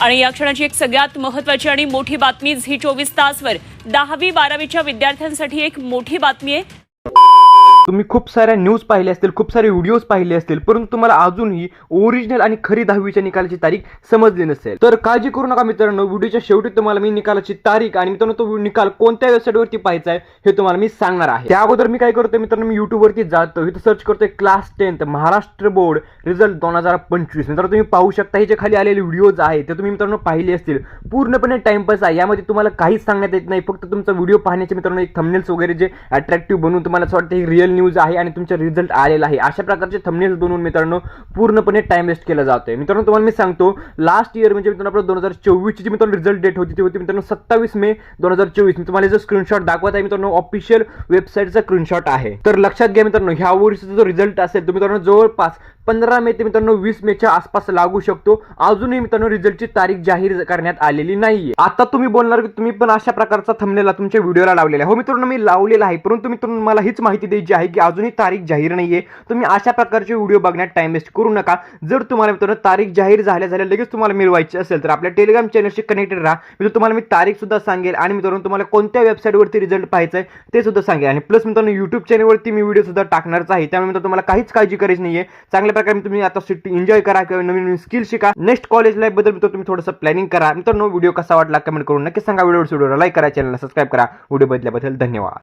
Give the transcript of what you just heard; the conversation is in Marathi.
आणि या क्षणाची एक सगळ्यात महत्वाची आणि मोठी बातमी झी चोवीस तासवर दहावी बारावीच्या विद्यार्थ्यांसाठी एक मोठी बातमी आहे. तुम्ही खूप साऱ्या न्यूज पाहिले असतील खूप सारे व्हिडिओज पाहिले असतील परंतु तुम्हाला अजूनही ओरिजिनल आणि खरी दहावीच्या निकालाची तारीख समजली नसेल. तर काळजी करू नका मित्रांनो व्हिडिओच्या शेवटी तुम्हाला मी निकालाची तारीख आणि मित्रांनो तो निकाल कोणत्या वेबसाईटवरती पाहायचा आहे हे तुम्हाला मी सांगणार आहे. त्या अगोदर मी काय करतो मित्रांनो मी युट्यूबवरती जातो इथं सर्च करतोय class tenth Maharashtra board result दोन हजार पंचवीस. मित्रांनो तुम्ही पाहू शकता हे जे खाली आलेले व्हिडिओज आहेत ते तुम्ही मित्रांनो पाहिले असतील. पूर्णपणे टाइमपास आहे यामध्ये तुम्हाला काहीच सांगण्यात येत नाही फक्त तुमचा व्हिडिओ पाहण्याचे मित्रांनो एक थंबनेल्स वगैरे जे अट्रॅक्टिव्ह बनवून तुम्हाला असं वाटतं ही रिअल न्यूज आहे आणि तुमचा रिझल्ट आलेला आहे. अशा प्रकारचे थंबनेल्स बनवून मित्रांनो पूर्णपणे टाइम वेस्ट केला जातोय. मित्रांनो तुम्हाला मी सांगतो लास्ट इयर म्हणजे मित्रांनो आपलं दोन हजार चोवीसची जी मित्रांनो रिझल्ट डेट होती ती होती मित्रांनो सत्तावीस मे दोन हजार चोवीस. मी तुम्हाला जो स्क्रीनशॉट दाखवत आहे मित्रांनो ऑफिशियल वेबसाईटचा स्क्रीनशॉट आहे. तर लक्षात घ्या मित्रांनो ह्या वर्षीचा जो रिझल्ट असेल तो मित्रांनो जवळपास पंधरा मे ते मित्रांनो वीस मेच्या आसपास लागू शकतो. अजूनही मित्रांनो रिझल्टची तारीख जाहीर करण्यात आलेली नाहीये. आता तुम्ही बोलणार की तुम्ही पण अशा प्रकारचा थंबनेला तुमच्या व्हिडिओला लावलेला आहे. हो मित्रांनो मी लावलेला आहे. परंतु मित्रांनो मला हीच माहिती द्यायची आहे की अजूनही तारीख जाहीर नाहीये. तुम्ही अशा प्रकारचे व्हिडिओ बघण्यात टाइम वेस्ट करू नका. जर तुम्हाला मित्रांनो तारीख जाहीर झाल्या झाल्या लगेच तुम्हाला मिळवायची असेल तर आपल्या टेलिग्राम चॅनलशी कनेक्टेड राहा. मी तुम्हाला मी तारीख सुद्धा सांगेल आणि मित्रांनो तुम्हाला कोणत्या वेबसाईटवरती रिझल्ट पाहायचा आहे ते सुद्धा सांगेल. आणि प्लस मित्रांनो युट्यूब चॅनलवरती मी व्हिडिओ सुद्धा टाकणारच आहे. त्यामुळे मित्रांनो तुम्हाला काहीच काळजी करायची नाहीये. चांगल्या प्रकारे तुम्ही आता सुट्टी एन्जॉय करा किंवा नवीन नवीन स्किल शिका. नेक्स्ट कॉलेज लाईफबद्दल तुम्ही थोडंसं प्लॅनिंग करा. मित्रांनो व्हिडिओ कसा वाटला कमेंट करून नक्की सांगा. व्हिडिओ व्हिडिओला लाईक करा चॅनलला सबस्क्राईब करा. व्हिडिओ बदल्याबद्दल धन्यवाद.